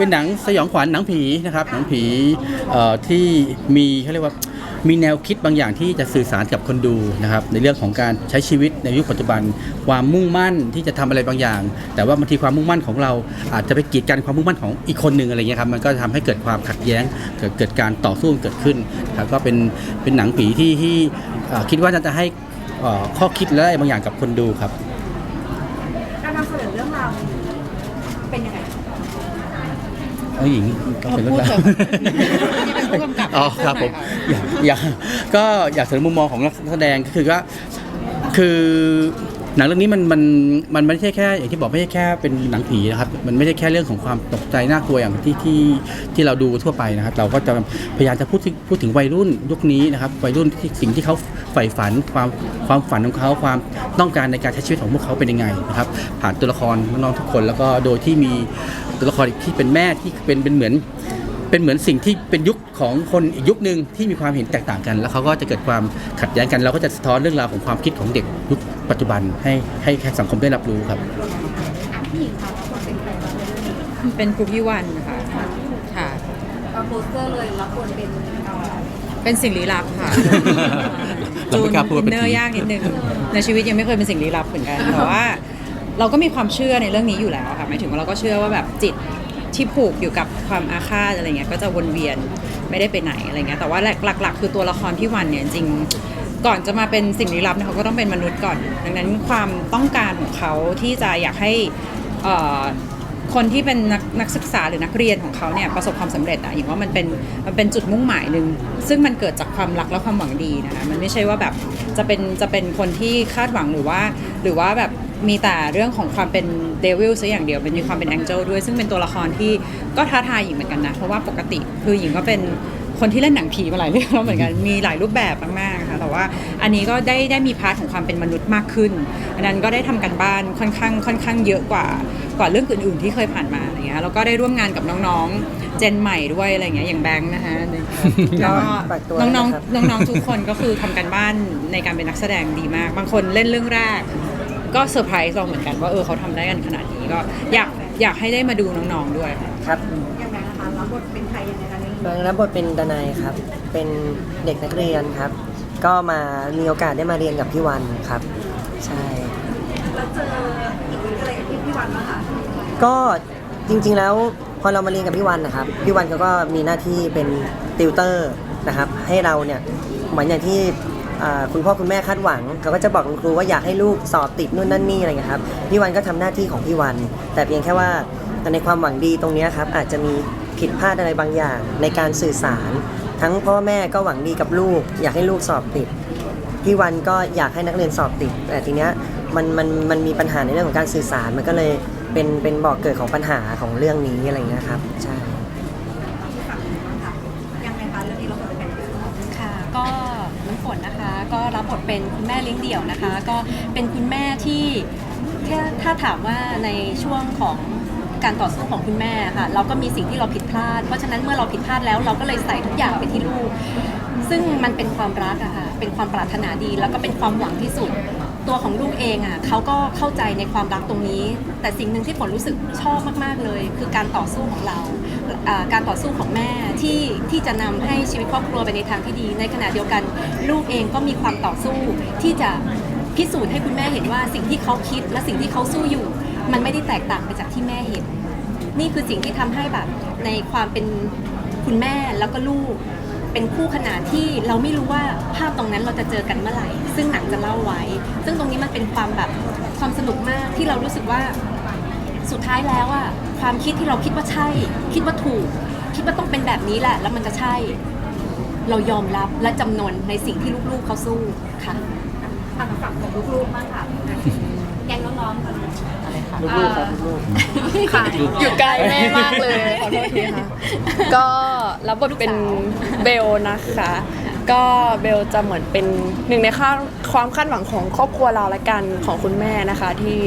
เป็นหนังสยองขวัญหนังผีนะครับหนังผีเอ่อที่มีเขาเรียกว่ามีแนวคิดบางอย่างที่จะสื่อสารกับคนดูนะครับในเรื่องของการใช้ชีวิตในยุคปัจจุบัน ความมุ่งมั่นที่จะทำอะไรบางอย่าง แต่ว่าบางทีความมุ่งมั่นของเราอาจจะไปกีดกันความมุ่งมั่นของอีกคนหนึ่งอะไรเงี้ยครับมันก็ทำให้เกิดความขัดแย้งเกิดเกิดการต่อสู้เกิดขึ้นนะครับก็เป็นเป็นหนังผีที่ที่เอ่อคิดว่าน่าจะให้เอ่อข้อคิดและอะไรบางอย่างกับคนดูครับ การนำเสนอเรื่องราวเป็นยังไง น้องหญิงก็เป็นเรื่องราวที่เป็นผู้กำกับอ๋อครับผมอยากอยากก็อยากเสนอมุมมองของนักแสดงก็คือว่าคือหนังเรื่องนี้มันมันมันไม่ใช่แค่อย่างที่บอกไม่ใช่แค่เป็นหนังผีนะครับ มันไม่ใช่แค่เรื่องของความตกใจน่ากลัวอย่างที่ที่ที่เราดูทั่วไปนะครับ เราก็จะพยายามจะพูดถึงพูดถึงวัยรุ่นยุคนี้นะครับ วัยรุ่นที่สิ่งที่เขาใฝ่ฝันความความฝันของเขาความต้องการในการใช้ชีวิตของพวกเขาเป็นยังไงนะครับ ผ่านตัวละครน้องๆทุกคนแล้วก็โดยที่มี ตัวละครที่เป็นแม่ที่เป็นเป็นเหมือน เป็นเหมือนสิ่งที่เป็นยุคของคนอีกยุคหนึ่งที่มีความเห็นแตกต่างกัน แล้วเขาก็จะเกิดความขัดแย้งกัน เราก็จะสะท้อนเรื่องราวของความคิดของเด็กยุคปัจจุบันให้ให้ให้สังคมได้รับรู้ครับผู้หญิงคะรับบทเป็นใครบ้างในเรื่องนี้เป็นครูพี่วันค่ะค่ะเอาโปสเตอร์เลยรับบทเป็นเอ่อเป็นสิ่งลี้ลับค่ะเราไม่กล้าพูดว่าเป็นเนื้อยากนิดนึงในชีวิตยังไม่เคยเป็นสิ่งลี้ลับเหมือนกันแต่ว่า เราก็มีความเชื่อในเรื่องนี้อยู่แล้วค่ะหมายถึงว่าเราก็เชื่อว่าแบบจิตที่ผูกอยู่กับความอาฆาตอะไรเงี้ยก็จะวนเวียนไม่ได้ไปไหนอะไรเงี้ยแต่ว่าหลัก ๆ คือตัวละครพี่วันเนี่ยจริงก่อนจะมาเป็นสิ่งลี้ลับเนี่ยเขาก็ต้องเป็นมนุษย์ก่อน ดังนั้นความต้องการของเขาที่จะอยากให้คนที่เป็นนักนักศึกษาหรือนักเรียนของเขาเนี่ยประสบความสำเร็จอะอย่างว่ามันเป็นมันเป็นจุดมุ่งหมายหนึ่งซึ่งมันเกิดจากความรักและความหวังดีนะคะมันไม่ใช่ว่าแบบจะเป็นจะเป็นคนที่คาดหวังหรือว่า หรือว่าแบบ มีแต่เรื่องของความเป็นเดวิลซะอย่างเดียวเป็นมีความเป็นแองเจิลด้วย ซึ่งเป็นตัวละครที่ก็ท้าทายหญิงเหมือนกันนะ เพราะว่าปกติคือหญิงก็เป็นคนที่เล่นหนังผีมาหลายเรื่องแล้วเหมือนกันมีหลายรูปแบบมากๆค่ะแต่ว่าอันนี้ก็ได้ได้มีพาร์ทของความเป็นมนุษย์มากขึ้น อันนั้นก็ได้ทำกันบ้านค่อนข้างค่อนข้างเยอะกว่ากว่าเรื่องอื่นๆที่เคยผ่านมาอะไรเงี้ยแล้วก็ได้ร่วมงานกับน้องๆเจนใหม่ด้วยอะไรเงี้ยอย่างแบงค์นะคะแล้วฝากตัวน้องนะครับๆน้องๆทุกคนก็คือทำกันบ้านในการเป็นนักแสดงดีมาก บางคนเล่นเรื่องแรก ก็เซอร์ไพรส์เราเหมือนกันว่าเออเขาทำได้กันขนาดนี้ก็อยากอยากให้ได้มาดูน้องๆด้วยครับอย่างไรนะคะรับบทเป็นใครยังไงคะในเรื่องแบนี้งค์รับบทเป็นดนัยครับ เป็นเด็กนักเรียนครับ ก็มามีโอกาสได้มาเรียนกับพี่วันครับ ใช่แล้วเจออะไรกับพี่พี่วันบ้างคะก็จริงๆแล้วพอเรามาเรียนกับพี่วันนะครับพี่วันเขาก็มีหน้าที่เป็นติวเตอร์นะครับ ให้เราเนี่ยเหมือนอย่างที่อ่า คุณพ่อคุณแม่คาดหวังเขาก็จะบอกคุณครูว่าอยากให้ลูกสอบติดนู่นนั่นนี่อะไรเงี้ยครับพี่วันก็ทำหน้าที่ของพี่วัน แต่เพียงแค่ว่าในความหวังดีตรงนี้ครับอาจจะมีผิดพลาดอะไรบางอย่างในการสื่อสาร ทั้งพ่อแม่ก็หวังดีกับลูก อยากให้ลูกสอบติดพี่วันก็อยากให้นักเรียนสอบติด แต่ทีเนี้ยมันมันมันมีปัญหาในเรื่องของการสื่อสารมันก็เลยเป็นเป็นบอกเกิดของปัญหาของเรื่องนี้อะไรเงี้ยครับใช่ ยังไงคะเรื่องนี้เราบทเป็นใคร ค่ะก็น้ำฝนนะคะ ก็รับบทเป็นคุณแม่เลี้ยงเดี่ยวนะคะ ก็เป็นคุณแม่ที่ถ้าถ้าถามว่าในช่วงของการต่อสู้ของคุณแม่ค่ะ เราก็มีสิ่งที่เราผิดพลาด เพราะฉะนั้นเมื่อเราผิดพลาดแล้วเราก็เลยใส่ทุกอย่างไปที่ลูก ซึ่งมันเป็นความรักอะค่ะเป็นความปรารถนาดี แล้วก็เป็นความหวังที่สุด ตัวของลูกเองอะเขาก็เข้าใจในความรักตรงนี้ แต่สิ่งหนึ่งที่ฝนรู้สึกชอบมาก ๆเลย คือการต่อสู้ของเราอ่าการต่อสู้ของแม่ที่ที่จะนำให้ชีวิตครอบครัวไปในทางที่ดี ในขณะเดียวกัน ลูกเองก็มีความต่อสู้ที่จะพิสูจน์ให้คุณแม่เห็นว่าสิ่งที่เขาคิดและสิ่งที่เขาสู้อยู่ มันไม่ได้แตกต่างไปจากที่แม่เห็น นี่คือสิ่งที่ทำให้แบบในความเป็นคุณแม่แล้วก็ลูก เป็นคู่ขนานที่เราไม่รู้ว่าภาพตรงนั้นเราจะเจอกันเมื่อไหร่ ซึ่งหนังจะเล่าไว้ ซึ่งตรงนี้มันเป็นความแบบความสนุกมากที่เรารู้สึกว่าสุดท้ายแล้วอะความคิดที่เราคิดว่าใช่ คิดว่าถูก คิดว่าต้องเป็นแบบนี้แหละ แล้วมันจะใช่ เรายอมรับและจำนนในสิ่งที่ลูกๆเขาสู้ค่ะ ทางฝั่งของลูกๆบ้างค่ะแกงน้องๆกัน ลูกๆครับลูกค่ะอยู่ไกลแม่มากเลย ขอโทษทีค่ะ ก็รับบทเป็นเบลนะคะ ก็เบลจะเหมือนเป็นหนึ่งในค่าความคาดหวังของครอบครัวเราละกันของคุณแม่นะคะ ที่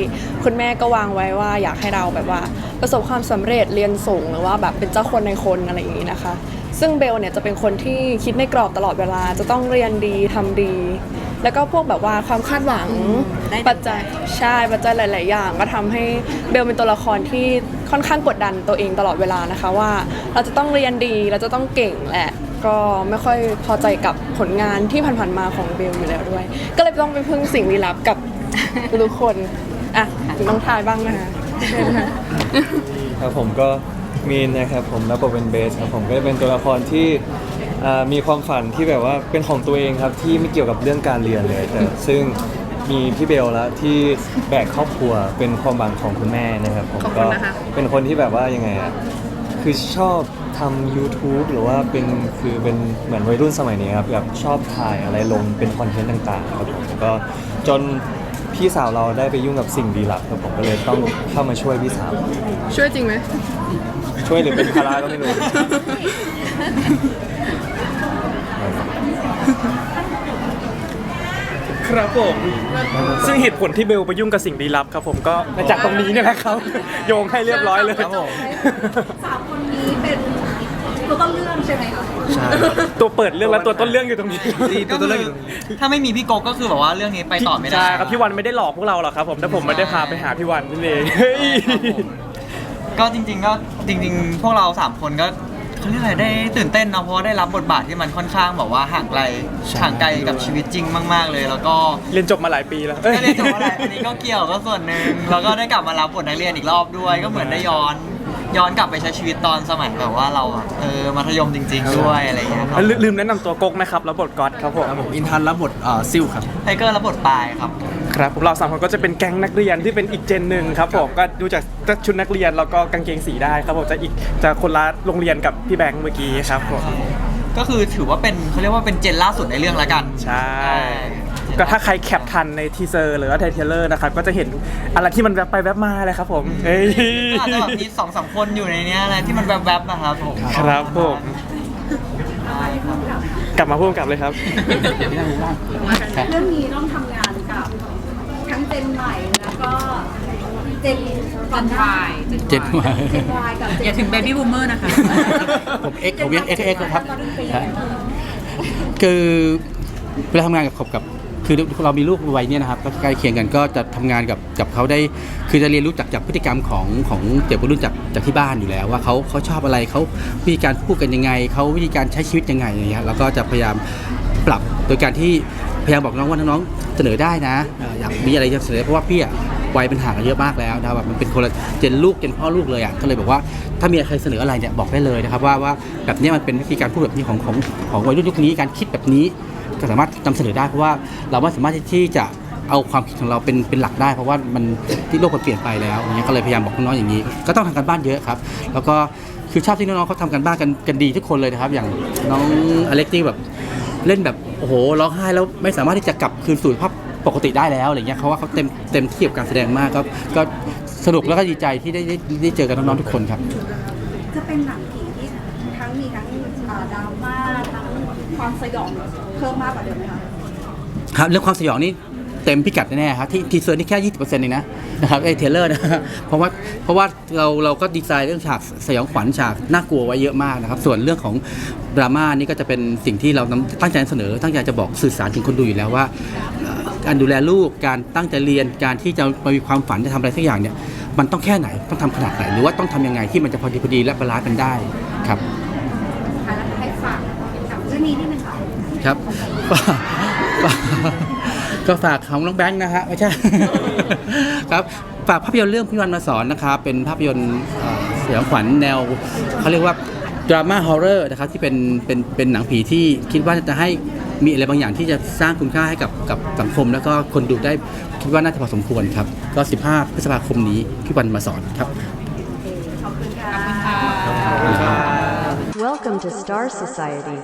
คุณแม่ก็วางไว้ว่าอยากให้เราแบบว่า ประสบความสำเร็จเรียนสูงหรือว่าแบบเป็นเจ้าคนในคนอะไรอย่างนี้นะคะ ซึ่งเบลเนี่ยจะเป็นคนที่คิดในกรอบตลอดเวลาจะต้องเรียนดีทำดี แล้วก็พวกแบบว่าความคาดหวังได้ปัจจัยใช่ปัจจัยหลาย ๆ อย่าง ก็ทำให้เบลเป็นตัวละครที่ค่อนข้างกดดันตัวเองตลอดเวลานะคะว่า เราจะต้องเรียนดีเราจะต้องเก่งแหละก็ไม่ค่อยพอใจกับผลงานที่ผ่าน ๆ มาของเบลอยู่แล้วด้วย ก็เลยต้องไปพึ่งสิ่งลี้ลับกับ ทุกคนอะต้องทายบ้างนะคะเชิญค่ะครับผมก็มีนนะครับผมรับบทเป็นเบสครับผมก็จะเป็นตัวละครที่ อ่ามีความฝันที่แบบว่าเป็นของตัวเองครับ ที่ไม่เกี่ยวกับเรื่องการเรียนเลยแต่ซึ่งมีพี่เบลแล้วที่แบกครอบครัวเป็นความหวังของคุณแม่นะครับผมขอบคุก็ณนะคะ เป็นคนที่แบบว่ายังไงอะคือชอบทำ YouTube หรือว่าเป็นคือเป็นเหมือนวัยรุ่นสมัยนี้ครับแบบชอบถ่ายอะไรลงเป็นคอนเทนต์ต่างๆครับผมก็จนพี่สาวเราได้ไปยุ่งกับสิ่งลี้ลับครับผมก็เลยต้องเข้ามาช่วยพี่สาว ช่วยจริงไหมช่วยหรือเป็นภาระก็ไม่รู้ ครับผม ซึ่งเหตุผลที่เบลไปยุ่งกับสิ่งลี้ลับครับผมก็มาจากตรงนี้เนี่ยแหละครับ โยงให้เรียบร้อยเลยครับผม สามคนนี้เป็นตัวต้นเรื่องใช่ไหมคะใช่ ตัวเปิดเรื่องและตัวต้นเรื่องอยู่ตรงนี้ตัวตัวเรื่องอยู่ตรงนี้ ถ้าไม่มีพี่โกก็คือแบบว่าเรื่องนี้ไปต่อไม่ได้ ใช่ครับพี่วันไม่ได้หลอกพวกเราหรอกครับผมแต่ผมไม่ได้พาไปหาพี่วันนั่นเองเฮ้ย ก็จริงๆก็จริง ๆ พวกเราสามคนก็ เขาเรียกอะไรได้ตื่นเต้นเนาะเพราะว่าได้รับบทบาทที่มันค่อนข้างแบบว่าห่างไกลห่างไกลกับชีวิตจริงมาก ๆ เลย แล้วก็เรียนจบมาหลายปีแล้วอ้ได้เรียนจบอะไรอันนี้ก็เกี่ยวก็ส่วนหนึ่งแล้วก็ได้กลับมารับบทนักเรียนอีกรอบด้วย ก็เหมือนได้ย้อน ย้อนกลับไปใช้ชีวิตตอนสมัยแบบว่าเราอะเออมัธยมจริง ๆ ด้วยอะไรอย่างเงี้ยครับลืมลืมแนะนำตัวกกนะครับ แล้วบทก๊อตครับผมอินทันรับบทซิลครับไทเกอร์รับบทปลายครับ ครับผมเราสามคนก็จะเป็นแก๊งนักเรียนที่เป็นอีกเจนหนึ่งครับผมก็ดูจากชุดนักเรียนแล้วก็กางเกงสีได้ครับผมจะอีกจะคนละโรงเรียนกับพี่แบงค์เมื่อกี้ครับผมก็คือถือว่าเป็นเขาเรียกว่าเป็นเจนล่าสุดในเรื่องละกัน ใช่ ก็ถ้าใครแคปทันในทีเซอร์หรือว่าในเทรลเลอร์นะครับก็จะเห็นอะไรที่มันแวบไปแวบมาเลยครับผมเฮ้ยก็อาจจะแบบมีสองสามคนอยู่ในเนี้ยอะไรที่มันแวบๆนะครับผมครับผมกลับมาพูดกับเลยครับ เรื่องนี้ต้องทำงานกับ ทั้งเจนใหม่แล้วก็เจนปันวายเจ็ดวายเจนวายกับเจนอย่าถึงเบบี้บูมเมอร์นะคะ ผมเอ็กผมยังเอ็กเอ็กครับ คือเวลาทำงานกับกับคือเรามีลูกวัยเนี้นะครับก็ใกล้เคียงกันก็จะทำงานกับกับเขาได้ คือจะเรียนรู้จากจากพฤติกรรมของของเด็กวัยรุ่นจากจากที่บ้านอยู่แล้ว ว่าเขาเขาชอบอะไรเขาวิธีการพูดกันยังไงเขาวิธีการใช้ชีวิตยังไงอย่างเงี้ยแล้วก็จะพยายามปรับโดยการที่ พยายามบอกน้องว่าน้องเสนอได้นะอยากมีอะไรจะเสนอเพราะว่าพี่อะวัยเป็นห่างกันเยอะมากแล้วนะครับแบบมันเป็นคนละเจนลูกเจนพ่อลูกเลยอะก็เลยบอกว่าถ้ามีใครเสนออะไรเนี่ยบอกได้เลยนะครับว่าว่าแบบนี้มันเป็นวิธีการพูดแบบนี้ของของของวัยรุ่นยุคนี้การคิดแบบนี้ก็สามารถนำเสนอได้เพราะว่าเราไม่สามารถที่จะเอาความคิดของเราเป็นเป็นหลักได้ เพราะว่ามันที่โลกมันเปลี่ยนไปแล้วอย่างเงี้ยก็เลยพยายามบอกน้องๆอย่างนี้ ก็ต้องทำการบ้านเยอะครับ แล้วก็คือชอบที่น้องๆเขาทำกันบ้านกันกันดีทุกคนเลยนะครับ อย่างน้องอเล็กที่แบบ เล่นแบบโอ้โหร้องไห้แล้วไม่สามารถที่จะกลับคืนสู่สภาพปกติได้แล้วอะไรเงี้ยเขาว่าเขาเต็มเต็มที่กับการแสดงมากก็ก็สนุกแล้วก็ดีใจที่ได้ได้ได้เจอกับน้องๆทุกคนครับ จะเป็นหนังผีที่ทั้งมีทั้งอ่าดราม่าทั้งความสยองเพิ่มมากกว่าเดิมไหมคะ ครับเรื่องความสยองนี่ เต็มพิกัดแน่ๆครับที่ทีเซอร์นี่แค่ 20%เองนะนะครับไอ้เทรลเลอร์นะเพราะว่าเพราะว่าเราเราก็ดีไซน์เรื่องฉากสยองขวัญฉากน่ากลัวไว้เยอะมากนะครับส่วนเรื่องของดราม่านี่ก็จะเป็นสิ่งที่เรานำตั้งใจนำเสนอ ตั้งใจจะบอกสื่อสารถึงคนดูอยู่แล้วว่าเอ่อการดูแลลูกการตั้งใจเรียนการที่จะมามีความฝันจะทำอะไรสักอย่างเนี่ยมันต้องแค่ไหนต้องทำขนาดไหนหรือว่าต้องทำยังไงที่มันจะพอดีพอดีและบาลานซ์กันได้ครับค่ะแล้วให้ฝากกับเรื่องนี้นิดนึงค่ะครับฝา กฝากก็ฝากของน้องแบงค์นะฮะไม่ใช่ ครับฝากภาพยนตร์เรื่องพี่วันมาสอนนะครับเป็นภาพยนตร์เอ่อสยองขวัญแนวเขาเรียกว่าดราม่าฮอร์เรอร์นะครับที่เป็นเป็นเป็นหนังผีที่คิดว่าจะให้มีอะไรบางอย่างที่จะสร้างคุณค่าให้กับกับสังคม แล้วก็คนดูได้คิดว่าน่าจะพอสมควรครับ ก็ 15 พฤษภาคมนี้พี่วันมาสอนครับขอบคุณค่ะ Welcome to Star Society.